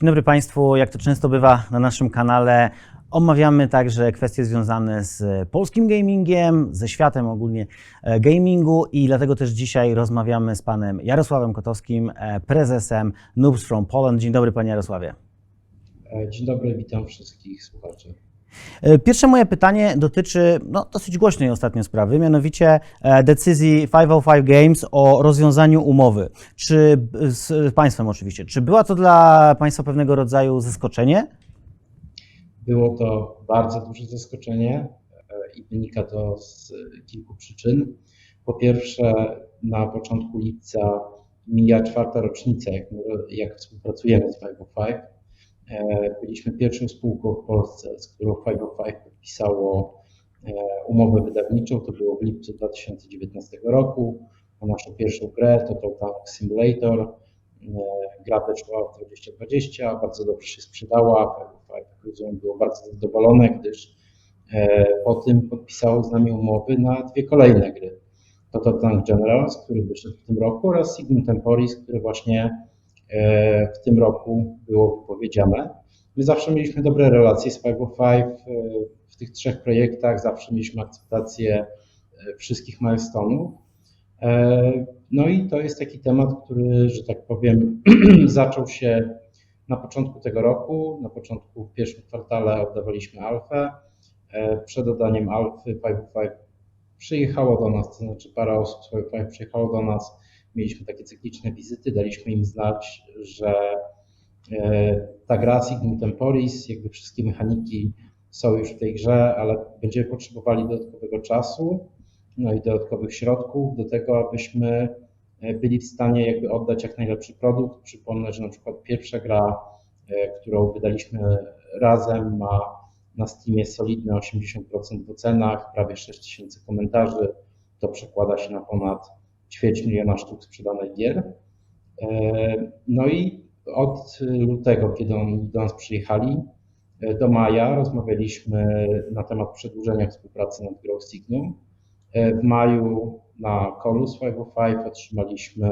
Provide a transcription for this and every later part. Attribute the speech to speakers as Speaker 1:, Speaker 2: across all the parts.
Speaker 1: Dzień dobry Państwu. Jak to często bywa na naszym kanale, omawiamy także kwestie związane z polskim gamingiem, ze światem ogólnie e, gamingu i dlatego też dzisiaj rozmawiamy z panem Jarosławem Kotowskim, e, prezesem Noobs from Poland. Dzień dobry Panie Jarosławie.
Speaker 2: E, Dzień dobry, witam wszystkich słuchaczy.
Speaker 1: E, Pierwsze moje pytanie dotyczy no, dosyć głośnej ostatnio sprawy, mianowicie e, decyzji 505 Games o rozwiązaniu umowy. Czy z Państwem oczywiście, czy była to dla Państwa pewnego rodzaju zaskoczenie?
Speaker 2: Było to bardzo duże zaskoczenie e, i wynika to z kilku przyczyn. Po pierwsze, na początku lipca mija czwarta rocznica, jak, jak współpracujemy z 505. E, Byliśmy pierwszą spółką w Polsce, z którą 505 podpisało e, umowę wydawniczą. To było w lipcu 2019 roku. Na naszą pierwszą grę, Total Tank Simulator. E, Gra wyszła w 2020, bardzo dobrze się sprzedała. jak rozumiem, było bardzo zadowolone, gdyż po tym podpisało z nami umowy na dwie kolejne gry. Total Tank Generals, który wyszedł w tym roku oraz Signum Temporis, które właśnie w tym roku było wypowiedziane. My zawsze mieliśmy dobre relacje z 505 e, w tych trzech projektach, zawsze mieliśmy akceptację e, wszystkich milestone'ów. E, No i to jest taki temat, który, że tak powiem, zaczął się na początku tego roku. Na początku w pierwszym kwartale oddawaliśmy alfę. E, Przed oddaniem alfy 505 przyjechało do nas, to znaczy parę osób z 505 przyjechało do nas. Mieliśmy takie cykliczne wizyty, daliśmy im znać, że e, ta gra Signum Temporis, jakby wszystkie mechaniki są już w tej grze, ale będziemy potrzebowali dodatkowego czasu, no i dodatkowych środków do tego, abyśmy e, byli w stanie jakby oddać jak najlepszy produkt. Przypomnę, że na przykład pierwsza gra, e, którą wydaliśmy razem, ma na Steamie solidne 80% w ocenach, prawie 6000 komentarzy. To przekłada się na ponad ćwierć miliona sztuk sprzedanych gier. E, No i od lutego, kiedy oni do nas przyjechali, e, do maja rozmawialiśmy na temat przedłużenia współpracy nad grą Signum. E, W maju na kolu z 505 otrzymaliśmy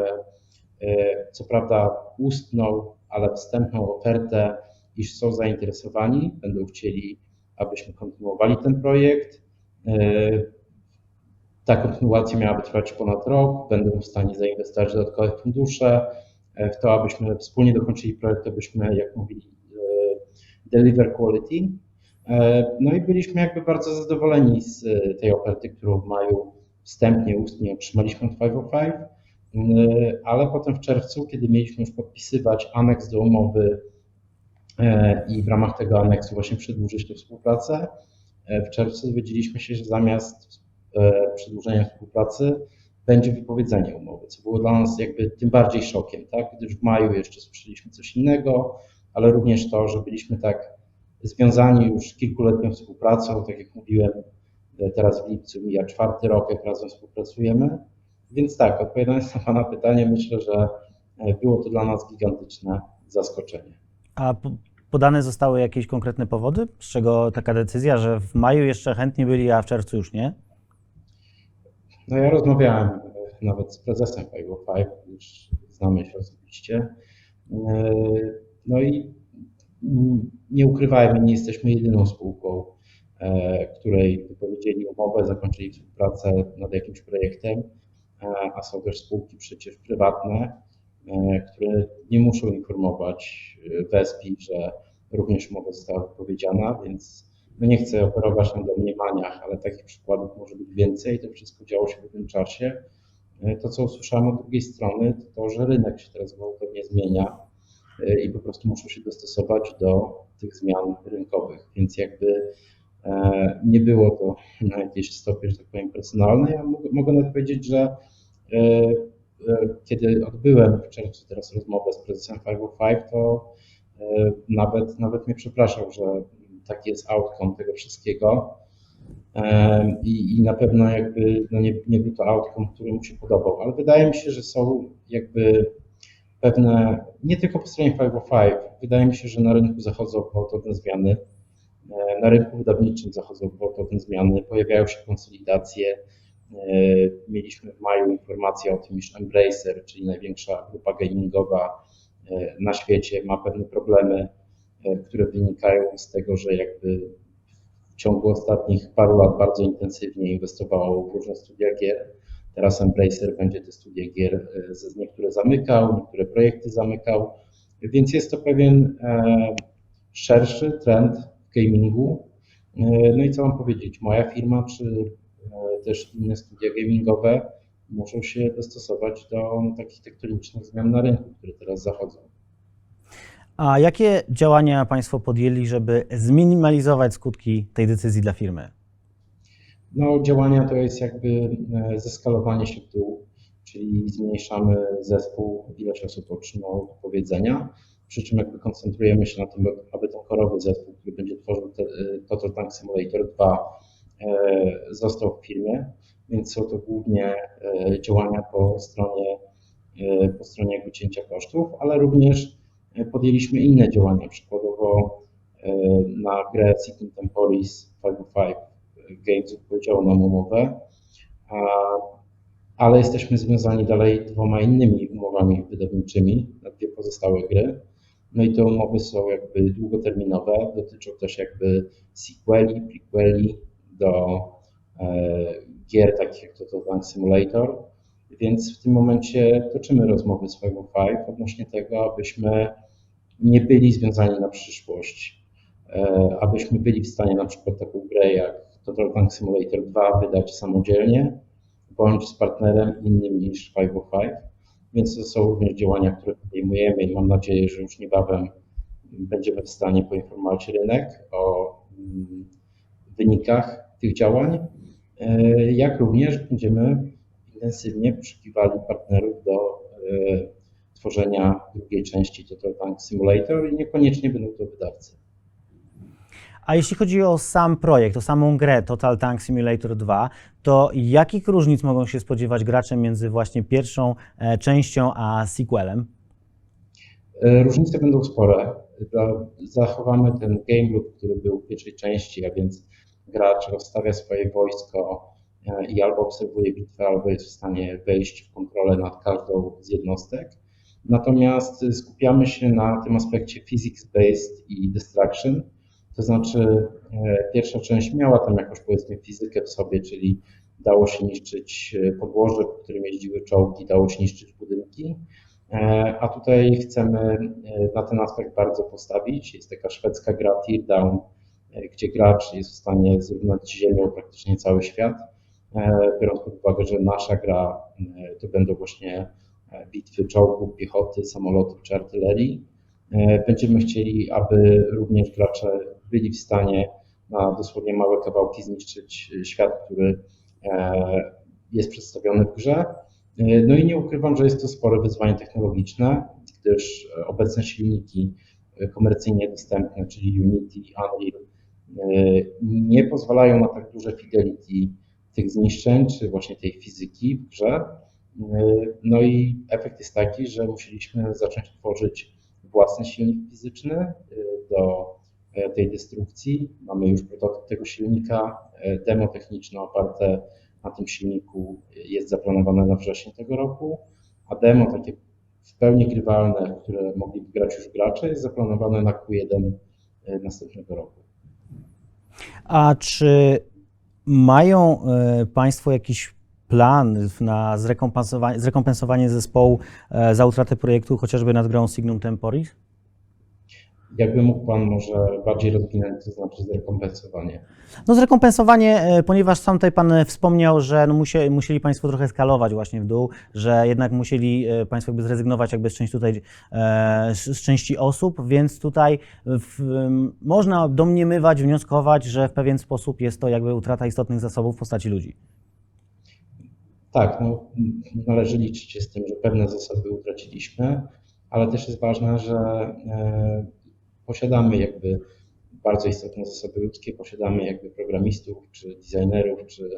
Speaker 2: co prawda ustną, ale wstępną ofertę, iż są zainteresowani, będą chcieli, abyśmy kontynuowali ten projekt. Ta kontynuacja miałaby trwać ponad rok, będą w stanie zainwestować dodatkowe fundusze e, w to, abyśmy wspólnie dokończyli projekt, abyśmy, jak mówili, e, deliver quality. E, No i byliśmy jakby bardzo zadowoleni z tej oferty, którą w maju wstępnie, ustnie otrzymaliśmy od 505, e, ale potem w czerwcu, kiedy mieliśmy już podpisywać aneks do umowy i w ramach tego aneksu właśnie przedłużyć tę współpracę, w czerwcu dowiedzieliśmy się, że zamiast przedłużenia współpracy będzie wypowiedzenie umowy, co było dla nas jakby tym bardziej szokiem, tak? gdyż w maju jeszcze słyszeliśmy coś innego, ale również to, że byliśmy tak związani już kilkuletnią współpracą, tak jak mówiłem, e, teraz w lipcu mija czwarty rok, jak razem współpracujemy. Więc tak, odpowiadając na Pana pytanie, myślę, że e, było to dla nas gigantyczne zaskoczenie.
Speaker 1: A po- podane zostały jakieś konkretne powody, z czego taka decyzja, że w maju jeszcze chętni byli, a w czerwcu już nie?
Speaker 2: No ja rozmawiałem e, nawet z prezesem 505, już znamy się osobiście. E, No i mm, nie ukrywajmy, nie jesteśmy jedyną spółką, e, której wypowiedzieli umowę, zakończyli współpracę nad jakimś projektem, a są też spółki przecież prywatne, które nie muszą informować WESPI, że również umowa została wypowiedziana, więc no nie chcę operować na domniemaniach, ale takich przykładów może być więcej. To wszystko działo się w tym czasie. E, To, co usłyszałem od drugiej strony, to to, że rynek się teraz gwałtownie zmienia e, i po prostu muszą się dostosować do tych zmian rynkowych. Więc jakby e, nie było to na jakiejś stopie, że tak powiem, personalne. Ja mogę, nawet powiedzieć, że kiedy odbyłem w czerwcu teraz rozmowę z prezesem 505, to nawet, nawet mnie przepraszał, że taki jest outcome tego wszystkiego. I, I na pewno jakby no nie, nie był to outcome, który mu się podobał, ale wydaje mi się, że są jakby pewne, nie tylko po stronie 505, wydaje mi się, że na rynku zachodzą gwałtowne zmiany, E, na rynku wydawniczym zachodzą gwałtowne zmiany, pojawiają się konsolidacje. E, Mieliśmy w maju informację o tym, iż Embracer, czyli największa grupa gamingowa, e, na świecie, ma pewne problemy, które wynikają z tego, że jakby w ciągu ostatnich paru lat bardzo intensywnie inwestowało w różne studia gier. Teraz Embracer będzie te studia gier e, niektóre zamykał, niektóre projekty zamykał, więc jest to pewien e, szerszy trend w gamingu. E, No i co mam powiedzieć? Moja firma, czy też inne studia gamingowe muszą się dostosować do takich tektonicznych zmian na rynku, które teraz zachodzą.
Speaker 1: A jakie działania Państwo podjęli, żeby zminimalizować skutki tej decyzji dla firmy?
Speaker 2: No, działania to jest jakby e, zeskalowanie się w dół, czyli zmniejszamy zespół, ilość osób otrzymało powiedzenia, przy czym jakby koncentrujemy się na tym, aby ten korowy zespół, który będzie tworzył e, Total Tank Simulator 2 e, został w firmie, więc są to głównie działania po stronie, po stronie cięcia kosztów, ale również podjęliśmy inne działania, przykładowo e, na grę Signum Temporis 505 Games wypowiedziało nam umowę, ale jesteśmy związani dalej dwoma innymi umowami wydawniczymi na dwie pozostałe gry. No i te umowy są jakby długoterminowe, dotyczą też jakby sequeli, prequeli do e, gier takich jak Total Tank Simulator, więc w tym momencie toczymy rozmowy z 505 odnośnie tego, abyśmy nie byli związani na przyszłość, e, abyśmy byli w stanie na przykład taką grę jak Total Tank Simulator 2 wydać samodzielnie, bądź z partnerem innym niż 505. Więc to są również działania, które podejmujemy i mam nadzieję, że już niebawem będziemy w stanie poinformować rynek o mm, wynikach tych działań, e, jak również będziemy intensywnie poszukiwali partnerów do e, tworzenia drugiej części Total Tank Simulator i niekoniecznie będą to wydawcy.
Speaker 1: A jeśli chodzi o sam projekt, o samą grę Total Tank Simulator 2, to jakich różnic mogą się spodziewać gracze między właśnie pierwszą e, częścią a sequelem?
Speaker 2: E, Różnice będą spore. Zachowamy ten game loop, który był w pierwszej części, a więc gracz rozstawia swoje wojsko e, i albo obserwuje bitwę, albo jest w stanie wejść w kontrolę nad każdą z jednostek. Natomiast skupiamy się na tym aspekcie physics-based i distraction. To znaczy, e, pierwsza część miała tam jakąś powiedzmy fizykę w sobie, czyli dało się niszczyć e, podłoże, po którym jeździły czołgi, dało się niszczyć budynki. E, A tutaj chcemy na ten aspekt bardzo postawić. Jest taka szwedzka gra Teardown, gdzie gracz jest w stanie zrównać ziemią praktycznie cały świat. Biorąc pod uwagę, że nasza gra to będą właśnie bitwy czołgów, piechoty, samolotów czy artylerii. E, Będziemy chcieli, aby również gracze byli w stanie na dosłownie małe kawałki zniszczyć e, świat, który e, jest przedstawiony w grze. E, No i nie ukrywam, że jest to spore wyzwanie technologiczne, gdyż e, obecne silniki e, komercyjnie dostępne, czyli Unity, Unreal, e, nie pozwalają na tak duże fidelity tych zniszczeń, czy właśnie tej fizyki w grze. E, No i efekt jest taki, że musieliśmy zacząć tworzyć własny silnik fizyczny e, do e, tej destrukcji. Mamy już prototyp tego silnika, e, demo techniczne oparte na tym silniku jest zaplanowane na wrzesień tego roku, a demo takie w pełni grywalne, które mogliby grać już gracze, jest zaplanowane na Q1 e, następnego roku.
Speaker 1: A czy mają Państwo jakiś plan na zrekompensowanie, zrekompensowanie zespołu e, za utratę projektu, chociażby nad grą Signum Temporis?
Speaker 2: Jakby mógł Pan może bardziej rozwinąć, to znaczy zrekompensowanie.
Speaker 1: No zrekompensowanie, e, ponieważ sam tutaj Pan wspomniał, że no musie, musieli Państwo trochę skalować właśnie w dół, że jednak musieli e, Państwo jakby zrezygnować jakby z części tutaj, e, z części osób, więc tutaj w, można domniemywać, wnioskować, że w pewien sposób jest to jakby utrata istotnych zasobów w postaci ludzi.
Speaker 2: Tak, no, należy liczyć się z tym, że pewne zasoby utraciliśmy, ale też jest ważne, że e, posiadamy jakby bardzo istotne zasoby ludzkie, posiadamy jakby programistów, czy designerów, czy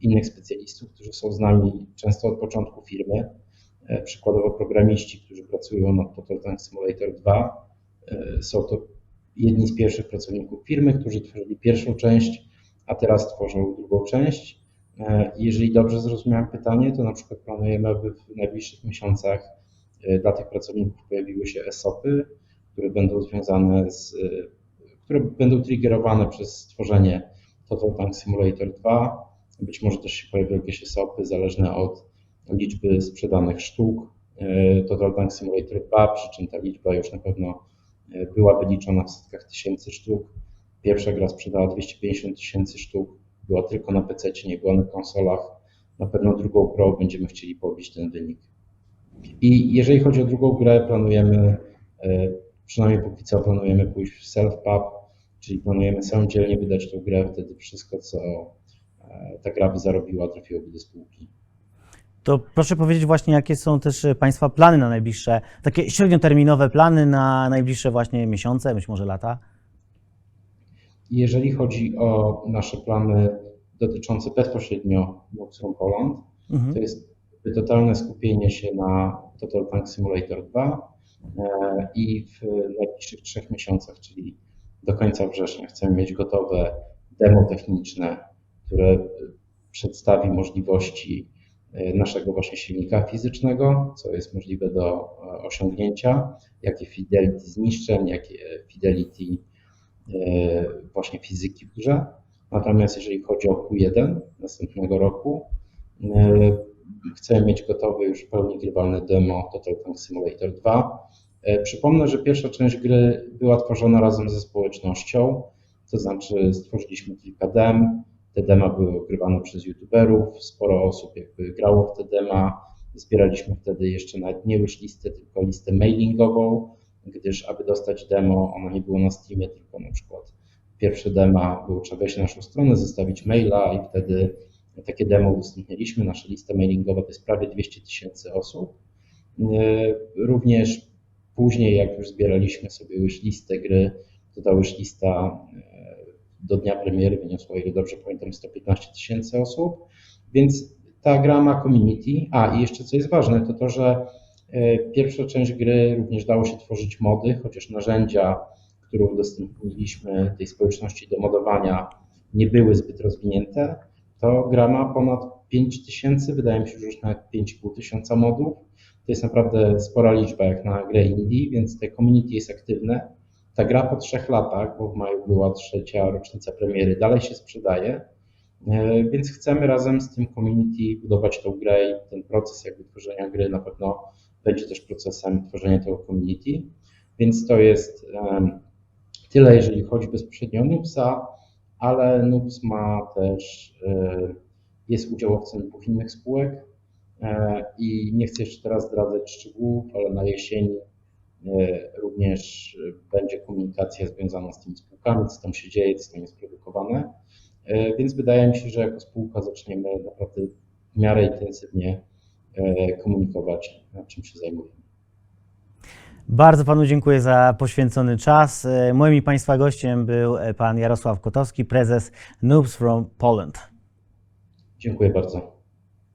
Speaker 2: innych specjalistów, którzy są z nami często od początku firmy. E, Przykładowo programiści, którzy pracują nad Total Tank Simulator 2, e, są to jedni z pierwszych pracowników firmy, którzy tworzyli pierwszą część, a teraz tworzą drugą część. E, Jeżeli dobrze zrozumiałem pytanie, to na przykład planujemy, aby w najbliższych miesiącach e, dla tych pracowników pojawiły się ESOPy, które będą związane z, e, które będą triggerowane przez stworzenie Total Tank Simulator 2. Być może też się pojawią jakieś ESOPy zależne od liczby sprzedanych sztuk Total Tank Simulator 2, przy czym ta liczba już na pewno e, byłaby liczona w setkach tysięcy sztuk. Pierwsza gra sprzedała 250 tysięcy sztuk, była tylko na PC, nie była na konsolach. Na pewno drugą Pro będziemy chcieli pobić ten wynik. I jeżeli chodzi o drugą grę, planujemy, e, przynajmniej póki co planujemy pójść w self-pub, czyli planujemy samodzielnie wydać tą grę, wtedy wszystko, co e, ta gra by zarobiła, trafiłoby do spółki.
Speaker 1: To proszę powiedzieć właśnie, jakie są też e, Państwa plany na najbliższe, takie średnioterminowe plany na najbliższe właśnie miesiące, być może lata?
Speaker 2: Jeżeli chodzi o nasze plany dotyczące bezpośrednio Luxron Poland,
Speaker 1: Mhm.
Speaker 2: to jest totalne skupienie się na Total Tank Simulator 2 e, i w najbliższych trzech miesiącach, czyli do końca września, chcemy mieć gotowe demo techniczne, które przedstawi możliwości e, naszego właśnie silnika fizycznego, co jest możliwe do e, osiągnięcia, jakie fidelity zniszczeń, jakie fidelity właśnie fizyki w grze. Natomiast jeżeli chodzi o Q1 następnego roku, e, chcemy mieć gotowe już w pełni grywalne demo Total Tank Simulator 2. E, Przypomnę, że pierwsza część gry była tworzona razem ze społecznością, to znaczy stworzyliśmy kilka dem, te dema były ogrywane przez youtuberów, sporo osób jakby grało w te dema, zbieraliśmy wtedy jeszcze nawet nie już listę, tylko listę mailingową, gdyż aby dostać demo, ono nie było na Steamie, tylko na przykład pierwsze dema było trzeba wejść na naszą stronę, zostawić maila i wtedy takie demo udostępnialiśmy. Nasza lista mailingowa to jest prawie 200 tysięcy osób. Yy, Również później, jak już zbieraliśmy sobie już listę gry, to ta już lista yy, do dnia premiery wyniosła, ile dobrze pamiętam, 115 tysięcy osób. Więc ta gra ma community. A i jeszcze co jest ważne, to to, że pierwsza część gry również dało się tworzyć mody, chociaż narzędzia, które udostępniliśmy tej społeczności do modowania, nie były zbyt rozwinięte to gra ma ponad 5 tysięcy, wydaje mi się, że już nawet 5,5 tysiąca modów. To jest naprawdę spora liczba jak na grę indie, więc te community jest aktywne. Ta gra po trzech latach, bo w maju była trzecia rocznica premiery, dalej się sprzedaje, E, więc chcemy razem z tym community budować tą grę i ten proces jakby tworzenia gry na pewno będzie też procesem tworzenia tego community. Więc to jest tyle, jeżeli chodzi bezpośrednio o Noobsa ale Noobs ma też, e, jest udziałowcem dwóch innych spółek e, i nie chcę jeszcze teraz zdradzać szczegółów, ale na jesieni e, również będzie komunikacja związana z tymi spółkami, co tam się dzieje, co tam jest produkowane. Więc wydaje mi się, że jako spółka zaczniemy naprawdę w miarę intensywnie komunikować, nad czym się zajmujemy.
Speaker 1: Bardzo Panu dziękuję za poświęcony czas. E, Moim i Państwa gościem był e, Pan Jarosław Kotowski, prezes Noobs from Poland.
Speaker 2: Dziękuję bardzo.